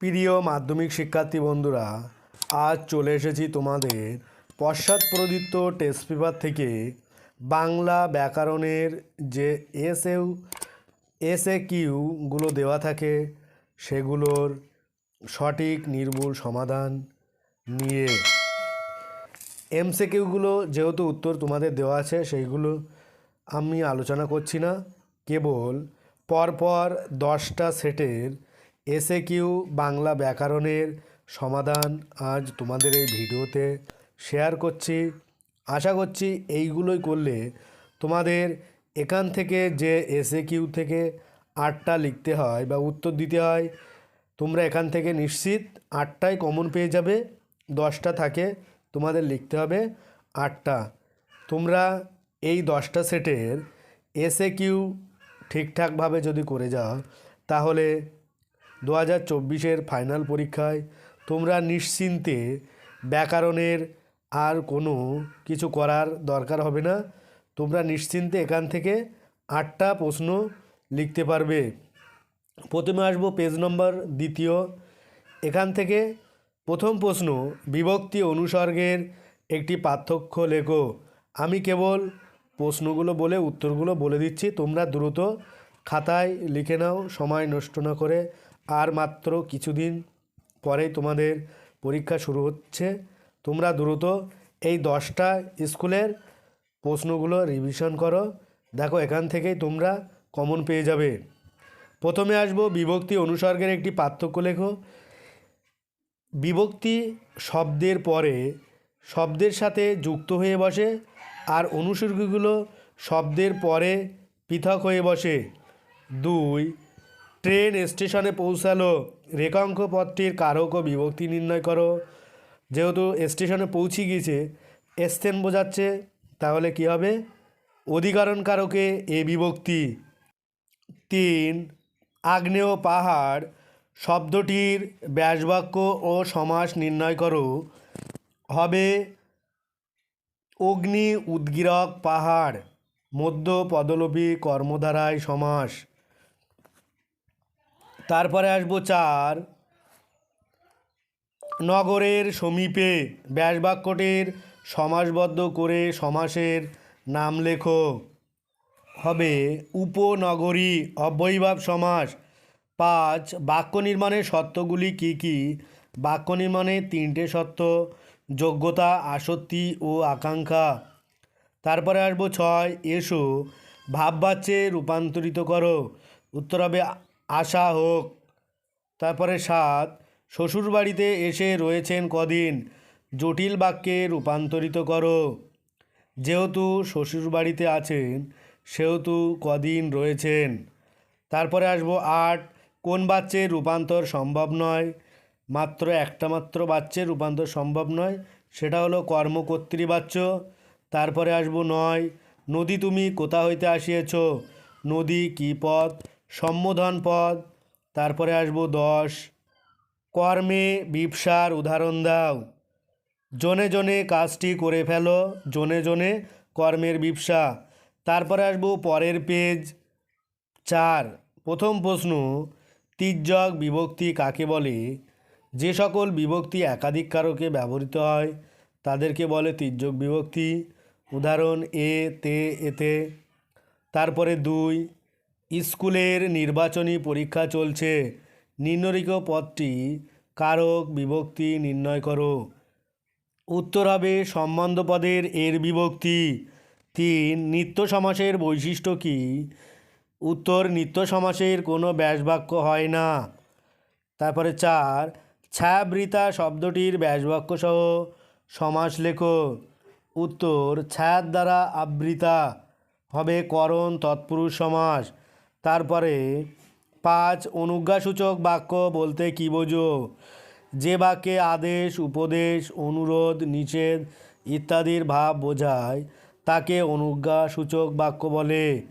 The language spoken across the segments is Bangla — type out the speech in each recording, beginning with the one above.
প্রিয় মাধ্যমিক শিক্ষার্থী বন্ধুরা, আজ চলে এসেছি তোমাদের পশ্চাৎপ্রদীপ্ত টেস্ট পেপার থেকে বাংলা ব্যাকরণের যে এস এউ এস এ কিউগুলো দেওয়া থাকে, সেগুলোর সঠিক নির্ভুল সমাধান নিয়ে। এমসিকিউগুলো যেহেতু উত্তর তোমাদের দেওয়া আছে, সেইগুলো আমি আলোচনা করছি না। কেবল পরপর দশটা সেটের এসে কিউ বাংলা ব্যাকরণের সমাধান আজ তোমাদের এই ভিডিওতে শেয়ার করছি। আশা করছি এইগুলোই করলে তোমাদের এখান থেকে যে এসে কিউ থেকে আটটা লিখতে হয় বা উত্তর দিতে হয়, তোমরা এখান থেকে নিশ্চিত আটটাই কমন পেয়ে যাবে, দশটা থাকে, তোমাদের লিখতে হবে আটটা। তোমরা এই দশটা সেটের এসে কিউ ঠিকঠাকভাবে যদি করে যাও, তাহলে দু হাজার চব্বিশের ফাইনাল পরীক্ষায় তোমরা নিশ্চিন্তে ব্যাকরণের আর কোনো কিছু করার দরকার হবে না। তোমরা নিশ্চিন্তে এখান থেকে আটটা প্রশ্ন লিখতে পারবে। প্রথমে আসব পেজ নম্বর দ্বিতীয়। এখান থেকে প্রথম প্রশ্ন, বিভক্তি অনুসর্গের একটি পার্থক্য লেখো। আমি কেবল প্রশ্নগুলো বলে উত্তরগুলো বলে দিচ্ছি, তোমরা দ্রুত খাতায় লিখে নাও, সময় নষ্ট না করে আর মাত্র কিছুদিন পরেই তোমাদের পরীক্ষা শুরু হচ্ছে। তোমরা দ্রুত এই দশটা স্কুলের প্রশ্নগুলো রিভিশন করো। দেখো, এখান থেকেই তোমরা কমন পেয়ে যাবে। প্রথমে আসব বিভক্তি অনুসর্গের একটি পার্থক্য লেখো। বিভক্তি শব্দের পরে শব্দের সাথে যুক্ত হয়ে বসে আর অনুসর্গগুলো শব্দের পরে পৃথক হয়ে বসে। দুই ট্রেন স্টেশনে পৌঁছালো। রেখাঙ্ক পথটির কারক ও বিভক্তি নির্ণয় করো। যেহেতু স্টেশনে পৌঁছে গিয়েছে, স্থান বোঝাচ্ছে, তাহলে কি হবে? অধিকরণ কারকে এ বিভক্তি। তিন, আগ্নেয় পাহাড় শব্দটির ব্যাসবাক্য ও সমাস নির্ণয় করো। হবে অগ্নি উদ্গীরক পাহাড়, মধ্য পদলোপী কর্মধারায় সমাস। তারপরে আসব চার। নগরের সমীপে ব্যাসবাক্যটির সমাসবদ্ধ করে সমাসের নাম লেখো। হবে উপনগরী অব্যয়ীভাব সমাস। পাঁচ, বাক্য নির্মাণের সত্যগুলি কি কি? বাক্য নির্মাণের তিনটে সত্য যোগ্যতা, আসক্তি ও আকাঙ্ক্ষা। তারপরে আসব ছয়, এসো, ভাববাচ্যে রূপান্তরিত করো। উত্তর হবে আশা হোক। তারপরে সাত, শ্বশুরবাড়িতে এসে রয়েছেন কদিন। জটিল বাক্যে রূপান্তরিত করো। যেহেতু শ্বশুরবাড়িতে আছেন, সেহেতু কদিন রয়েছেন। তারপরে আসব আট, কোন বাচ্চের রূপান্তর সম্ভব নয়? মাত্র একটা মাত্র বাচ্চের রূপান্তর সম্ভব নয়, সেটা হলো কর্মকর্ত্রী কর্মকর্তৃবাচ্য। তারপরে আসব নয়, নদী তুমি কোথা হইতে আসিয়েছ? নদী কী পদ সম্বোধন পদ, তারপরে আসব দশ। কর্মে বিপসার উদাহরণ দাও। জনে জনে কাজটি করে ফেলো, জনে জনে কর্মের বিপসা। তারপরে আসব পরের পেজ চার। প্রথম প্রশ্ন, তির্যক বিভক্তি কাকে বলে? যে সকল বিভক্তি একাধিক কারকে ব্যবহৃত হয়, তাদেরকে বলে তির্যক বিভক্তি। উদাহরণ এ, তে, এতে। তারপরে দুই স্কুলের নির্বাচনী পরীক্ষা চলছে। নিম্নলিখিত পদটি কারক বিভক্তি নির্ণয় করো। উত্তর হবে সম্বন্ধ পদের এর বিভক্তি। তিন, নিত্য সমাসের বৈশিষ্ট্য কী? উত্তর, নিত্য সমাসের কোনো ব্যাসবাক্য হয় না। তারপরে চার, ছায়াবৃতা শব্দটির ব্যাসবাক্য সহ সমাস লেখো। উত্তর, ছায়ার দ্বারা আবৃতা হবে করণ তৎপুরুষ সমাস। তারপরে পাঁচ অনুজ্ঞাসূচক বাক্য বলতে কী বোঝো? যে বাক্যে আদেশ, উপদেশ, অনুরোধ, নিষেধ ইত্যাদির ভাব বোঝায়, তাকে অনুজ্ঞাসূচক বাক্য বলে।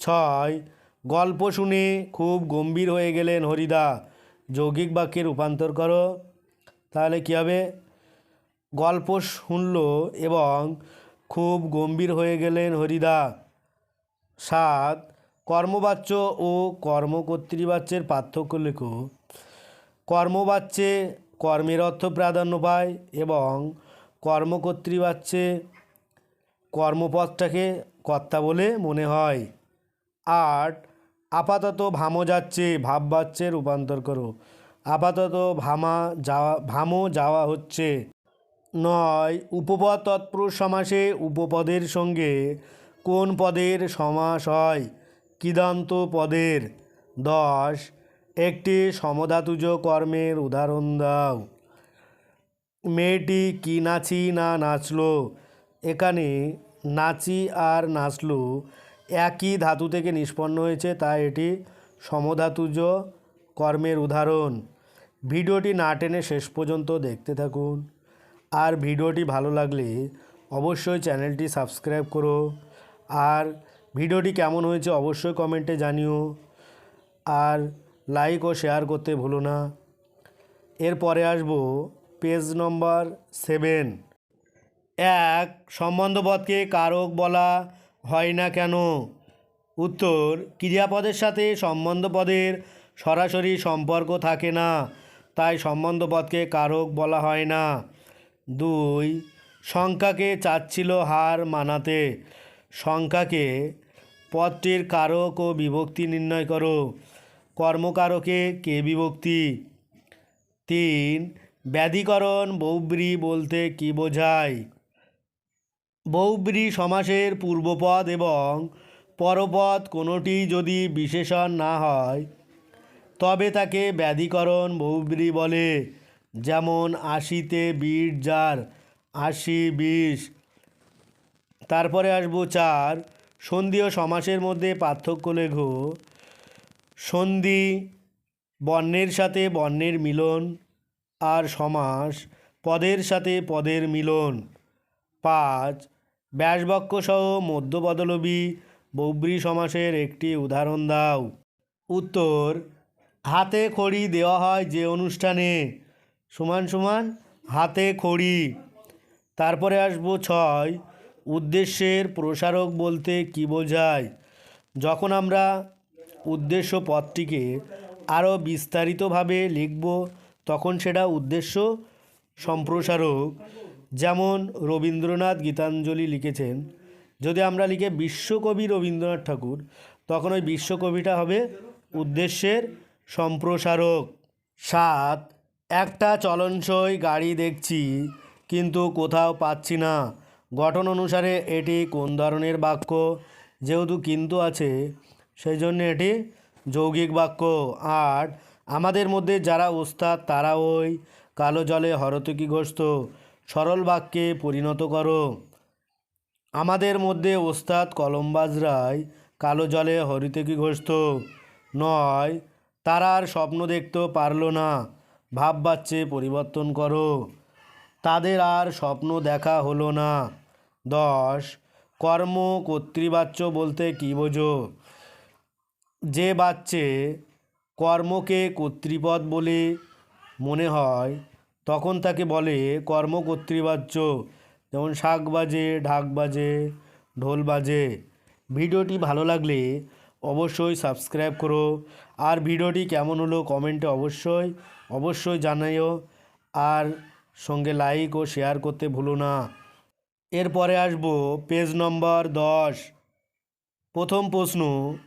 ছয়, গল্প শুনে খুব গম্ভীর হয়ে গেলেন হরিদা। যৌগিক বাক্যে রূপান্তর করো। তাহলে কী হবে? গল্প শুনল এবং খুব গম্ভীর হয়ে গেলেন হরিদা। সাত কর্মবাচ্য ও কর্মকর্তৃবাচ্যের পার্থক্য লেখো। কর্মবাচ্যে কর্মের অর্থ প্রাধান্য পায় এবং কর্মকর্তৃবাচ্যে কর্মপদটাকে কর্তা বলে মনে হয়। আট, আপাতত ভামো যাচ্ছে ভাববাচ্যে রূপান্তর করো। আপাতত ভামা যাওয়া, ভামো যাওয়া হচ্ছে। নয়, উপপদ তৎপুরুষ সমাসে উপপদের সঙ্গে কোন পদের সমাস হয়? কিদান্ত পদের। দশ, একটি সমধাতুজ কর্মের উদাহরণ দাও। মেয়েটি কি নাচি না নাচলো? এখানে নাচি আর নাচলো একই ধাতু থেকে নিষ্পন্ন হয়েছে, তাই এটি সমধাতুজ কর্মের উদাহরণ। ভিডিওটি না টেনে শেষ পর্যন্ত দেখতে থাকুন। আর ভিডিওটি ভালো লাগলে অবশ্যই চ্যানেলটি সাবস্ক্রাইব করো। আর ভিডিওটি কেমন হয়েছে অবশ্যই কমেন্টে জানিও। আর লাইক ও শেয়ার করতে ভুলো না। এরপরে আসব পেজ নম্বর সেভেন এক সম্বন্ধপদকে কারক বলা হয় না কেন? উত্তর, ক্রিয়াপদের সাথে সম্বন্ধপদের সরাসরি সম্পর্ক থাকে না, তাই সম্বন্ধপদকে কারক বলা হয় না। দুই, সংখ্যাকে চাচ্ছিল হার মানাতে। সংখ্যাকে পদটির কারক ও বিভক্তি নির্ণয় করো। কর্মকারকে কে বিভক্তি? তিন, ব্যাধিকরণ বহুব্রী বলতে কি বোঝায়? বহুব্রী সমাসের পূর্বপদ এবং পরপদ কোনোটি যদি বিশেষণ না হয়, তবে তাকে ব্যাধিকরণ বহুব্রী বলে। যেমন আশিতে বিশ যার আশি বিশ তারপরে আসব চার সন্ধি ও সমাসের মধ্যে পার্থক্য লেখো। সন্ধি বর্ণের সাথে বর্ণের মিলন আর সমাস পদের সাথে পদের মিলন। পাঁচ ব্যাসবাক্য সহ মধ্যপদলবী বৌব্রী সমাসের একটি উদাহরণ দাও। উত্তর, হাতে খড়ি দেওয়া হয় যে অনুষ্ঠানে। সমান সমান হাতে খড়ি। তারপরে আসব ছয় উদ্দেশ্যের প্রসারক বলতে কি বোঝায়? যখন আমরা উদ্দেশ্য পদটিকে আরও বিস্তারিতভাবে লিখব, তখন সেটা উদ্দেশ্য সম্প্রসারক, যেমন রবীন্দ্রনাথ গীতাঞ্জলি লিখেছেন। যদি আমরা লিখে বিশ্বকবি রবীন্দ্রনাথ ঠাকুর, তখন ওই বিশ্বকবিটা হবে উদ্দেশ্যের সম্প্রসারক। সাত, একটা চলনসই গাড়ি দেখছি, কিন্তু কোথাও পাচ্ছি না। গঠন অনুসারে এটি কোন ধরনের বাক্য? যেহেতু কিন্তু আছে সেই জন্য এটি যৌগিক বাক্য। আর আমাদের মধ্যে যারা ওস্তাদ, তারা ওই কালো জলে হরতকি ঘোষত, সরল বাক্যে পরিণত করো। আমাদের মধ্যে ওস্তাদ কলমবাজরাই কালো জলে হরিতকি ঘোষত। নয়, তারা আর স্বপ্ন দেখতে পারল না ভাব বাচ্চে পরিবর্তন করো। তাদের আর স্বপ্ন দেখা হলো না। দশ। কর্ম কর্তৃবাচ্য বলতে কী বোঝো? যে বাচ্চে কর্মকে কর্তৃপদ বলে মনে হয়, তখন তাকে বলে কর্ম কর্তৃবাচ্য। যেমন শাক বাজে, ঢাক বাজে, ঢোল বাজে। ভিডিওটি ভালো লাগলে অবশ্যই সাবস্ক্রাইব করো। আর ভিডিওটি কেমন হলো কমেন্টে অবশ্যই অবশ্যই জানাইও। আর সঙ্গে লাইক ও শেয়ার করতে ভুলো না। এরপরে আসব পেজ নম্বর দশ। প্রথম প্রশ্ন,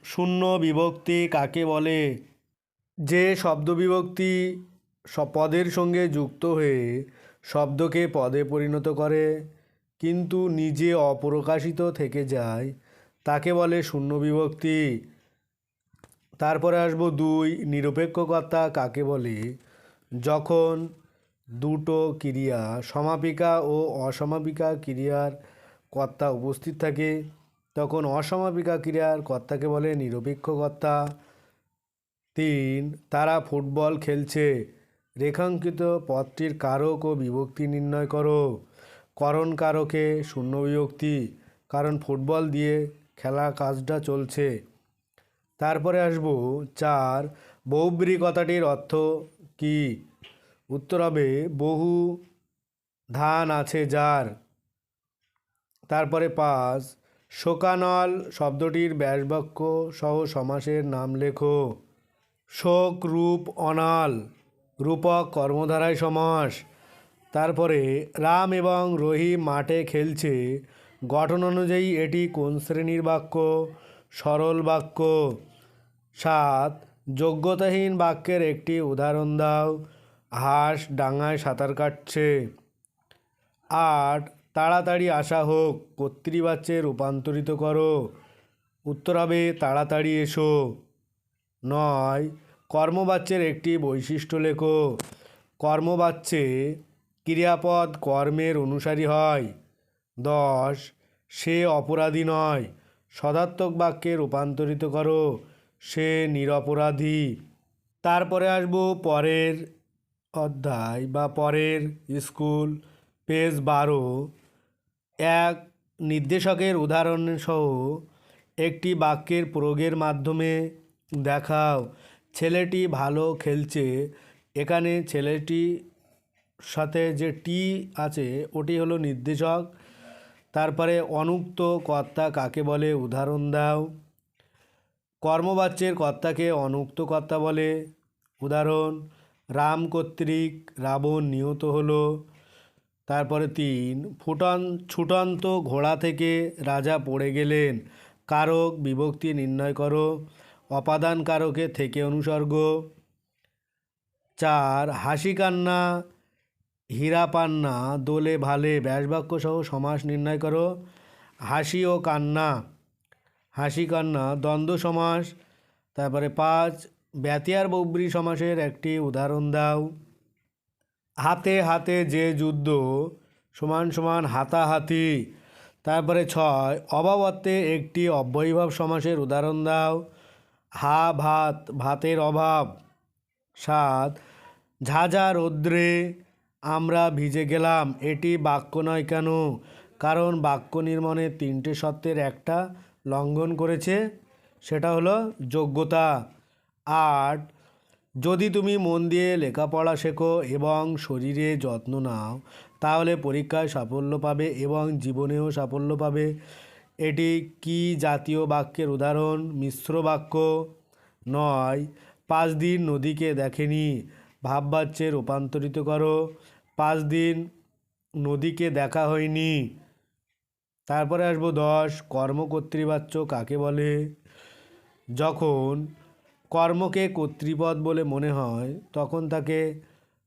শূন্য বিভক্তি কাকে বলে? যে শব্দ বিভক্তি পদের সঙ্গে যুক্ত হয়ে শব্দকে পদে পরিণত করে, কিন্তু নিজে অপ্রকাশিত থেকে যায়, তাকে বলে শূন্য বিভক্তি। তারপরে আসব দুই নিরপেক্ষকর্তা কাকে বলে? যখন দুটো ক্রিয়া, সমাপিকা ও অসমাপিকা ক্রিয়ার কর্তা উপস্থিত থাকে। তখন অসমাপিকা ক্রিয়ার কর্তাকে বলে নিরপেক্ষ কর্তা। তিন, তারা ফুটবল খেলছে। রেখাঙ্কিত পদটির কারক ও বিভক্তি নির্ণয় করো। করণ কারকে শূন্য বিভক্তি, কারণ ফুটবল দিয়ে খেলা কাজটা চলছে। তারপরে আসব, চার বহুব্রী কথাটির অর্থ কি? উত্তর হবে বহু ধান আছে যার। তারপরে পাঁচ, শোকানল শব্দটির ব্যাসবাক্য সহ সমাসের নাম লেখো। শোক রূপ অনাল, রূপক কর্মধারায় সমাস। তারপরে রাম এবং রহিম মাঠে খেলছে। গঠন অনুযায়ী এটি কোন শ্রেণির বাক্য? সরল বাক্য। সাত, যোগ্যতাহীন বাক্যের একটি উদাহরণ দাও। হাঁস ডাঙায় সাঁতার কাটছে। আট, তাড়াতাড়ি আসা হোক কর্তৃবাচ্যে রূপান্তরিত করো। উত্তর হবে তাড়াতাড়ি এসো। নয় কর্মবাচ্যের একটি বৈশিষ্ট্য লেখো। কর্মবাচ্যে ক্রিয়াপদ কর্মের অনুসারী হয়। দশ, সে অপরাধী নয়। সদার্থক বাক্যে রূপান্তরিত করো। সে নিরপরাধী। তারপরে আসব পরের অধ্যায় বা পরের স্কুল পেজ বারো, এক নির্দেশকের উদাহরণ সহ একটি বাক্যের প্রয়োগের মাধ্যমে দেখাও। ছেলেটি ভালো খেলছে। এখানে ছেলেটি সাথে যে টি আছে, ওটি হলো নির্দেশক। তারপরে অনুক্ত কর্তা কাকে বলে? উদাহরণ দাও। কর্মবাচ্যের কর্তাকে অনুক্ত কর্তা বলে। উদাহরণ রাম কর্তৃক রাবণ নিহত হলো। তারপরে তিন, ফুটন, ছুটন্ত ঘোড়া থেকে রাজা পড়ে গেলেন। কারক বিভক্তি নির্ণয় করো, অপাদান কারকে থেকে অনুসর্গ। চার, হাসি কান্না, হীরা পান্না, দোলে ভালে ব্যাসবাক্য সহ সমাস নির্ণয় করো। হাসি ও কান্না, হাসি কান্না, দ্বন্দ্ব সমাস। তারপরে পাঁচ ব্যতিয়ার বৌব্রী সমাসের একটি উদাহরণ দাও। হাতে হাতে যে যুদ্ধ, সমান সমান হাতাহাতি। তারপরে ছয়, অভাবত্বে একটি অব্যয়ীভাব সমাসের উদাহরণ দাও। হা, ভাত, ভাতের অভাব। সাত, ঝাঝা রৌদ্রে আমরা ভিজে গেলাম, এটি বাক্য নয় কেন? কারণ বাক্য নির্মাণের তিনটে সত্ত্বের একটা লঙ্ঘন করেছে, সেটা হলো যোগ্যতা। আট, যদি তুমি মন দিয়ে লেখাপড়া শেখো এবং শরীরে যত্ন নাও, তাহলে পরীক্ষায় সাফল্য পাবে এবং জীবনেও সাফল্য পাবে। এটি কি জাতীয় বাক্যের উদাহরণ? মিশ্র বাক্য। নয়, পাঁচ দিন নদীকে দেখেনি ভাববাচ্যে রূপান্তরিত করো। পাঁচ দিন নদীকে দেখা হয়নি। তারপরে আসব দশ, কর্মকর্তৃবাচ্য কাকে বলে? যখন কর্মকে কর্তৃপদ বলে মনে হয়, তখন তাকে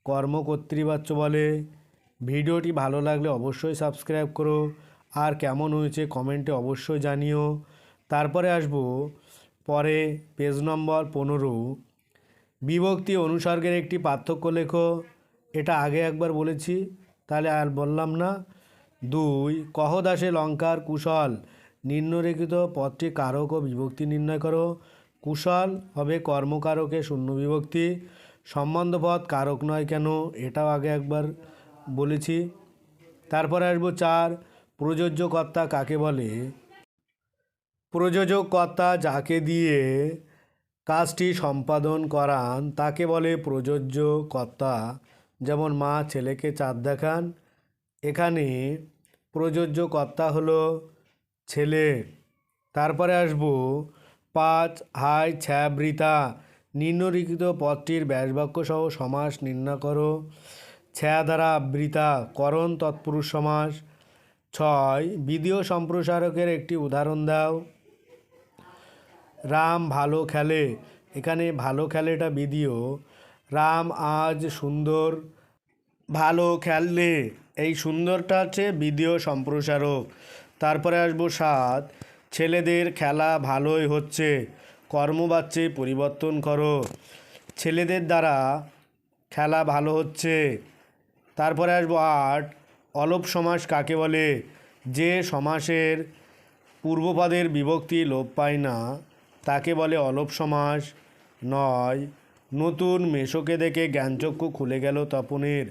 কর্মকর্তৃবাচ্য বলে। ভিডিওটি ভালো লাগলে অবশ্যই সাবস্ক্রাইব করো। আর কেমন হয়েছে কমেন্টে অবশ্যই জানিও। তারপরে আসব, পরে পেজ নম্বর পনেরো। বিভক্তি অনুসর্গের একটি পার্থক্য লেখো। এটা আগে একবার বলেছি, তাহলে আর বললাম না। দুই, কহদাসে লঙ্কার কুশল নিম্নরেখিত পদটি কারক ও বিভক্তি নির্ণয় করো। কুশল হবে কর্মকারকে শূন্য বিভক্তি। সম্বন্ধপদ কারক নয় কেন? এটাও আগে একবার বলেছি। তারপরে আসব চার প্রযোজ্য কর্তা কাকে বলে? প্রযোজক কর্তা যাকে দিয়ে কাজটি সম্পাদন করান, তাকে বলে প্রযোজ্য কর্তা যেমন মা ছেলেকে চাঁদ দেখান, এখানে প্রযোজ্য কর্তা হলো ছেলে। তারপরে আসব পাঁচ হাই ছ্যাবৃতা, নিম্নলিখিত পদটির ব্যাসবাক্য সহ সমাস নির্ণয় করো। ছ্যা দ্বারা আবৃতা করণ তৎপুরুষ সমাস। ছয় ভিডিও সম্প্রসারকের একটি উদাহরণ দাও। রাম ভালো খেলে, এখানে ভালো খেলেটা ভিডিও রাম আজ সুন্দর, ভালো খেললে, এই সুন্দরটা হচ্ছে ভিডিও সম্প্রসারক। তারপরে আসব সাত ছেলেদের খেলা ভালোই হচ্ছে কর্মবাচ্যে পরিবর্তন করো। ছেলেদের দ্বারা খেলা ভালো হচ্ছে। তারপরে আসব আট অলপ সমাস কাকে বলে? যে সমাসের পূর্বপদের বিভক্তি লোপ পায় না, তাকে বলে অলপ সমাস। নয়, নতুন মেশোকে দেখে জ্ঞানচক্ষু খুলে গেল তপনের।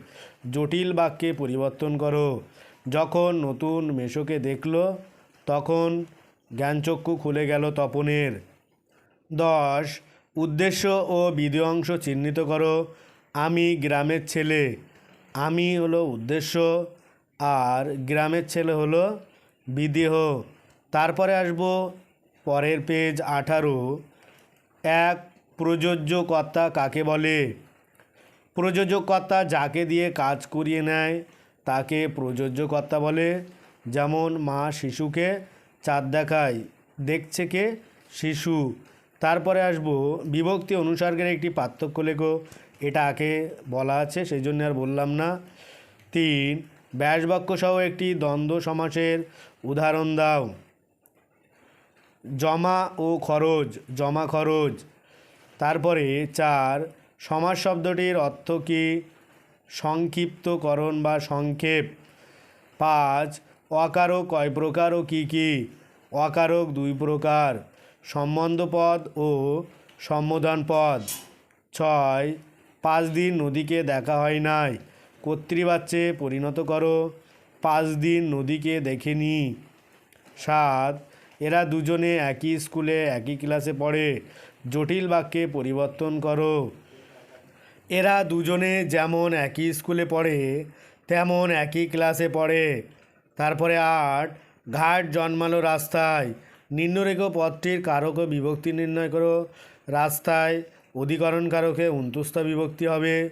জটিল বাক্যে পরিবর্তন করো। যখন নতুন মেশোকে দেখল, তখন জ্ঞানচক্ষু খুলে গেল তপনের। দশ, উদ্দেশ্য ও বিধি অংশ চিহ্নিত করো। আমি গ্রামের ছেলে। আমি হলো উদ্দেশ্য। আর গ্রামের ছেলে হলো বিদেহ। তারপরে আসব পরের পেজ আঠারো। এক প্রযোজ্য কর্তা কাকে বলে? প্রযোজকর্তা যাকে দিয়ে কাজ করিয়ে নেয়, তাকে প্রযোজ্যকর্তা বলে। যেমন মা শিশুকে চাঁদ দেখায়, দেখছে কে? শিশু। তারপরে আসব। বিভক্তি অনুসর্গের একটি পার্থক্য লেখো। এটা আগে বলা আছে সেই জন্য আর বললাম না। তিন ব্যাসবাক্য সহ একটি দ্বন্দ্ব সমাসের উদাহরণ দাও। জমা ও খরচ, জমা খরচ। তারপরে চার সমাজ শব্দটির অর্থ কী? সংক্ষিপ্তকরণ বা সংক্ষেপ। পাঁচ অকারক কয় প্রকার ও কী কী? অকারক দুই প্রকার, সম্বন্ধ পদ ও সম্বোধন পদ। ছয়, পাঁচ দিন নদীকে দেখা হয় নাই, কর্তৃবাচ্যে পরিণত করো, পাঁচ দিন নদীকে দেখেনি সাত, এরা দুজনে একই স্কুলে, একই ক্লাসে পড়ে, জটিল বাক্যে পরিবর্তন করো। এরা দুজনে যেমন একই স্কুলে পড়ে, তেমন একই ক্লাসে পড়ে। তারপরে আট, ঘাট জন্মালো রাস্তায়। নিম্নরেখ পথটির কারক বিভক্তি নির্ণয় করো। রাস্তায় অধিকরণ কারকে উন্তুস্তা বিভক্তি হবে।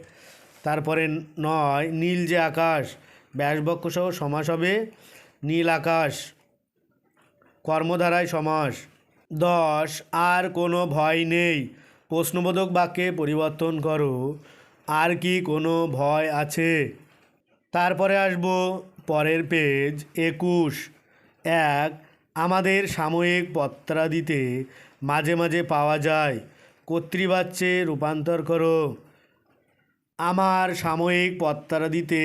তারপরে নয়, নীল যে আকাশ ব্যাসবক্ষ সহ সমাস হবে। নীল আকাশ, কর্মধারায় সমাস। দশ, আর কোনো ভয় নেই। প্রশ্নবোধক বাক্যে পরিবর্তন করো। আর কি কোনো ভয় আছে? তারপরে আসব পরের পেজ একুশ। এক, আমাদের সাময়িক পত্রাদিতে মাঝে মাঝে পাওয়া যায়। কর্তৃবাচ্যে রূপান্তর করো। আমার সাময়িক পত্রাদিতে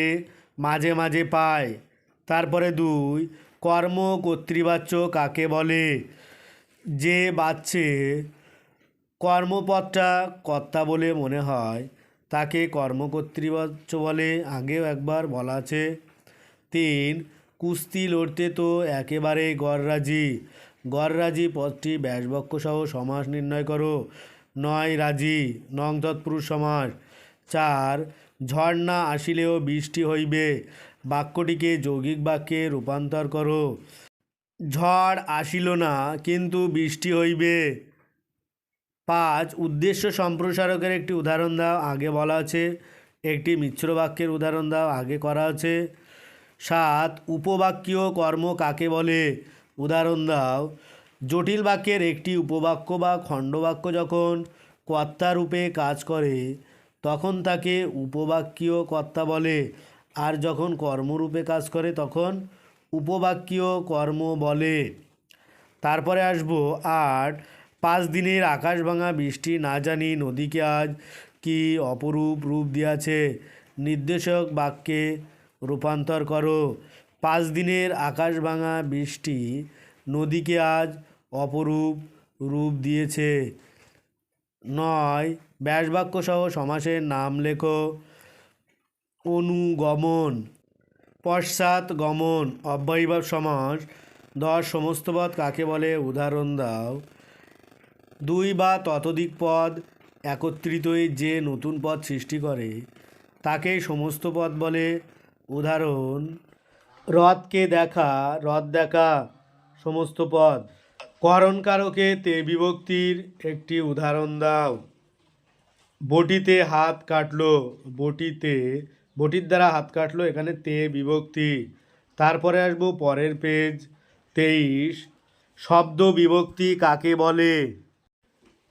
মাঝে মাঝে পায় তারপরে দুই, কর্ম কর্তৃবাচ্য কাকে বলে? যে বাচ্চে কর্মপদটা কর্তা বলে মনে হয়, তাকে কর্মকর্তৃবাচ্য বলে। আগেও একবার বলা আছে। তিন, কুস্তি লড়তে তো একেবারে গড়রাজি। গড়রাজি পদটি ব্যাসবক্ষ সহ সমাস নির্ণয় করো। নয়, রাজি, নং তৎপুরুষ সমাস। চার, ঝর্ণা আসিলেও বৃষ্টি হইবে। বাক্যটিকে যৌগিক বাক্যে রূপান্তর করো। ঝড় আসিল না, কিন্তু বৃষ্টি হইবে। পাঁচ, উদ্দেশ্য সম্প্রসারকের একটি উদাহরণ দাও, আগে বলা আছে। একটি মিশ্র বাক্যের উদাহরণ দাও, আগে করা আছে। সাত উপবাক্যীয় কর্ম কাকে বলে? উদাহরণ দাও। জটিল বাক্যের একটি উপবাক্য বা খণ্ডবাক্য যখন কর্তারূপে কাজ করে, তখন তাকে উপবাক্যীয় কর্তা বলে। আর যখন কর্মরূপে কাজ করে, তখন উপবাক্যীয় কর্ম বলে। তারপরে আসব আট, পাঁচ দিনের আকাশ ভাঙা বৃষ্টি না জানি নদীকে আজ কি অপরূপ রূপ দিয়াছে? নির্দেশক বাক্যে রূপান্তর করো। পাঁচ দিনের আকাশ ভাঙা বৃষ্টি নদীকে আজ অপরূপ রূপ দিয়েছে। নয় ব্যাসবাক্য সহ সমাসের নাম লেখো। অনুগমন, পশ্চাৎ গমন, অব্যয়ীভাব সমাস, দশ সমস্ত পদ কাকে বলে? উদাহরণ দাও। দুই বা ততোধিক পদ একত্রিত হয়ে যে নতুন পদ সৃষ্টি করে, তাকে সমস্ত পদ বলে উদাহরণ, রথকে দেখা, রথ দেখা সমস্ত পদ। করণকারকে তে বিভক্তির একটি উদাহরণ দাও। বটিতে হাত কাটলো, বটিতে, বটির দ্বারা হাত কাটলো, এখানে তে বিভক্তি। তারপরে আসব পরের পেজ তেইশ, শব্দ বিভক্তি কাকে বলে?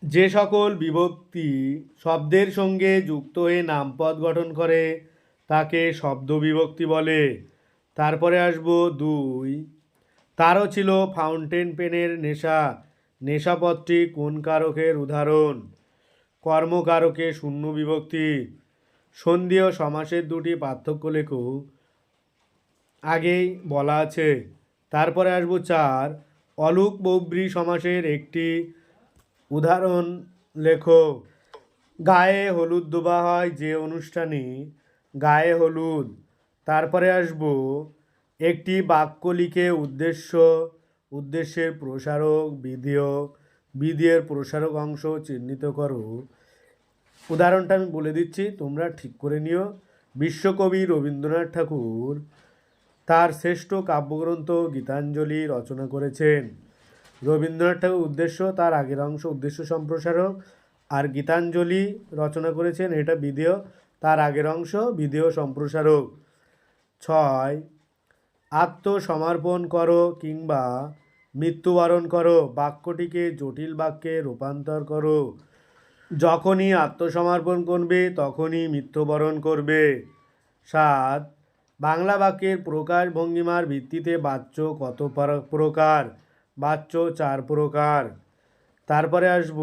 যে সকল বিভক্তি শব্দের সঙ্গে যুক্ত হয়ে নামপদ গঠন করে তাকে শব্দ বিভক্তি বলে। তারপরে আসব দুই। তারও ছিল ফাউন্টেন পেনের নেশা। নেশাপথটি কোন কারকের উদাহরণ? কর্মকারকে শূন্য বিভক্তি। সন্ধি ও সমাসের দুটি পার্থক্য লেখো। আগেই বলা আছে। তারপরে আসব চার। অলুক বব্রী সমাসের একটি উদাহরণ লেখো। গায়ে হলুদ দেওয়া হয় যে অনুষ্ঠানে গায়ে হলুদ। তারপরে আসব একটি বাক্য লিখে উদ্দেশ্য। উদ্দেশ্যের প্রসারক, বিধেয়ক। বিধেয়ের প্রসারক অংশ চিহ্নিত করো। উদাহরণটা আমি বলে দিচ্ছি, তোমরা ঠিক করে নিও। বিশ্বকবি রবীন্দ্রনাথ ঠাকুর তার শ্রেষ্ঠ কাব্যগ্রন্থ গীতাঞ্জলি রচনা করেছেন। রবীন্দ্রনাথ ঠাকুর উদ্দেশ্য, তার আগের অংশ উদ্দেশ্য সম্প্রসারক। আর গীতাঞ্জলি রচনা করেছেন, এটা বিধেয়। তার আগের অংশ ভিডিও সম্প্রসারক। ছয়, আত্মসমর্পণ করো কিংবা মৃত্যুবরণ করো, বাক্যটিকে জটিল বাক্যে রূপান্তর করো। যখনই আত্মসমর্পণ করবে, তখনই মৃত্যুবরণ করবে। সাত, বাংলা বাক্যের প্রকাশ ভঙ্গিমার ভিত্তিতে বাচ্য কত প্রকার? বাচ্য চার প্রকার। তারপরে আসব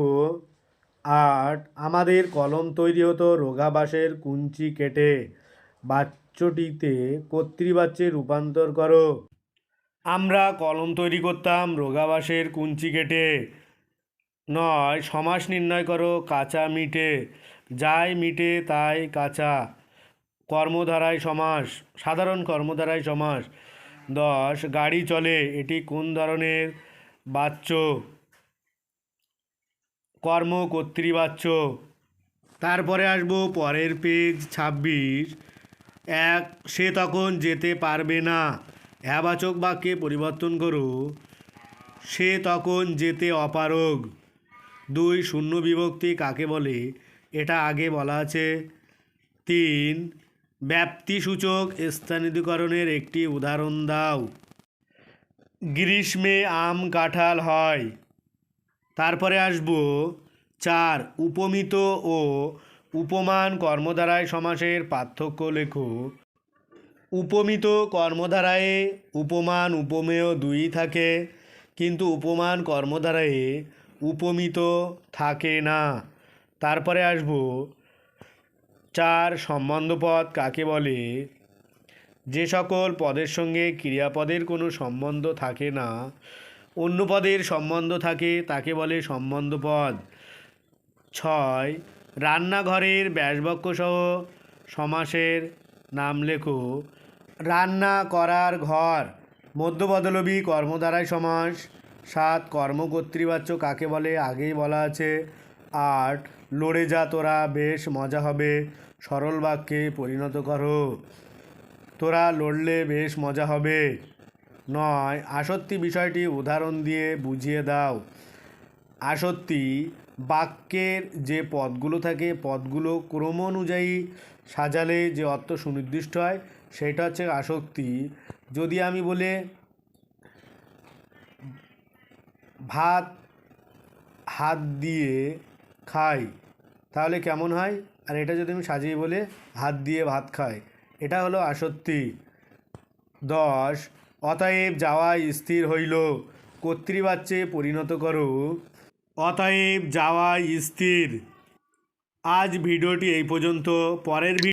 আট, আমাদের কলম তৈরি হতো রোগাবাসের কুঞ্চি কেটে। বাচ্চটিতে কর্তৃবাচ্যে রূপান্তর করো। আমরা কলম তৈরি করতাম রোগাবাসের কুঞ্চি কেটে। নয়, সমাস নির্ণয় করো, কাঁচা মিটে। যাই মিটে তাই কাঁচা। কর্মধারায় সমাস, সাধারণ কর্মধারায় সমাস। দশ, গাড়ি চলে, এটি কোন ধরনের বাচ্য কর্ম কর্তৃবাচ্য। তারপরে আসব পরের পেজ ছাব্বিশ। এক, সে তখন যেতে পারবে না। হ্যাবাচক বাক্যে পরিবর্তন করো। সে তখন যেতে অপারগ। দুই, শূন্য বিভক্তি কাকে বলে? এটা আগে বলা আছে। তিন, ব্যাপ্তিসূচক স্থানিধিকরণের একটি উদাহরণ দাও। গ্রীষ্মে আম কাঁঠাল হয়। তারপরে আসব চার, উপমিত ও উপমান কর্মধারায় সমাসের পার্থক্য লেখো। উপমিত কর্মধারায় উপমান উপমেয় দুই থাকে, কিন্তু উপমান কর্মধারায় উপমিত থাকে না। তারপরে আসব চার সম্বন্ধপদ কাকে বলে? যে সকল পদের সঙ্গে ক্রিয়াপদের কোনো সম্বন্ধ থাকে না অন্য পদের সম্বন্ধ থাকে, তাকে বলে সম্বন্ধ পদ ছয়, রান্নাঘরের ব্যাসবাক্য সহ সমাসের নাম লেখো। রান্না করার ঘর মধ্যবদলবী কর্মধারায় সমাস। সাত, কর্মকর্তৃবাচ্য কাকে বলে? আগেই বলা আছে। আট, লড়ে যা তোরা, বেশ মজা হবে। সরল বাক্যে পরিণত করো। তোরা লড়লে বেশ মজা হবে। নয় আসত্তি বিষয়টি উদাহরণ দিয়ে বুঝিয়ে দাও। আসত্তি বাক্যের যে পদগুলো থাকে, পদগুলো ক্রম অনুযায়ী সাজালে যে অর্থ সুনির্দিষ্ট হয়, সেটা হচ্ছে আসক্তি। যদি আমি বলে, ভাত, হাত দিয়ে খাই, তাহলে কেমন হয়? আর এটা যদি আমি সাজিয়ে বলে, হাত দিয়ে ভাত খাই, এটা হলো আসক্তি। দশ অতএব যাওয়া স্থির হইল। কর্তৃবাচ্যে পরিণত করো। অতএব যাওয়া স্থির। আজ ভিডিওটি এই পর্যন্ত। পরের